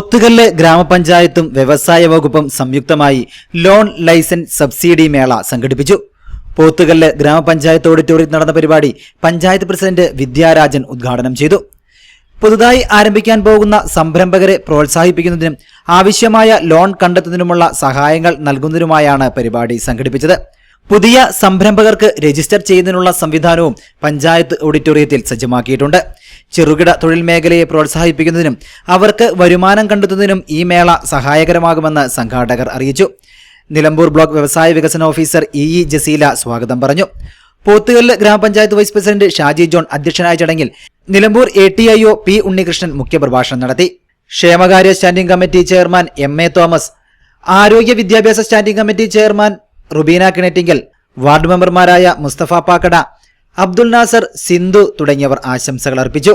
പോത്തുകല്ല് ഗ്രാമപഞ്ചായത്തും വ്യവസായ വകുപ്പും സംയുക്തമായി ലോൺ ലൈസൻസ് സബ്സിഡി മേള സംഘടിപ്പിച്ചു. പോത്തുകല്ല് ഗ്രാമപഞ്ചായത്ത് ഓഡിറ്റോറിയത്തിൽ നടന്ന പരിപാടി പഞ്ചായത്ത് പ്രസിഡന്റ് വിദ്യാരാജൻ ഉദ്ഘാടനം ചെയ്തു. പുതുതായി ആരംഭിക്കാൻ പോകുന്ന സംരംഭകരെ പ്രോത്സാഹിപ്പിക്കുന്നതിനും ആവശ്യമായ ലോൺ കണ്ടെത്തുന്നതിനുമുള്ള സഹായങ്ങൾ നൽകുന്നതിനുമായാണ് പരിപാടി സംഘടിപ്പിച്ചത്. പുതിയ സംരംഭകർക്ക് രജിസ്റ്റർ ചെയ്യുന്നതിനുള്ള സംവിധാനവും പഞ്ചായത്ത് ഓഡിറ്റോറിയത്തിൽ സജ്ജമാക്കിയിട്ടുണ്ട്. ചെറുകിട തൊഴിൽ മേഖലയെ പ്രോത്സാഹിപ്പിക്കുന്നതിനും അവർക്ക് വരുമാനം കണ്ടെത്തുന്നതിനും ഈ മേള സഹായകരമാകുമെന്ന് സംഘാടകർ അറിയിച്ചു. നിലമ്പൂർ ബ്ലോക്ക് വ്യവസായ വികസന ഓഫീസർ ഇ ഇ ജസീല സ്വാഗതം പറഞ്ഞു. പോത്തുകല്ല് ഗ്രാമപഞ്ചായത്ത് വൈസ് പ്രസിഡന്റ് ഷാജി ജോൺ അധ്യക്ഷനായ ചടങ്ങിൽ Nilambur A T I O P Unnikrishnan മുഖ്യപ്രഭാഷണം നടത്തി. ക്ഷേമകാര്യ standing committee chairman M A Thomas ആരോഗ്യ വിദ്യാഭ്യാസ standing committee chairman Rubeena Kinattinkal ward മെമ്പർമാരായ മുസ്തഫ പാക്കട അബ്ദുൽ നാസർ സിന്ധു തുടങ്ങിയവർ ആശംസകൾ അർപ്പിച്ചു.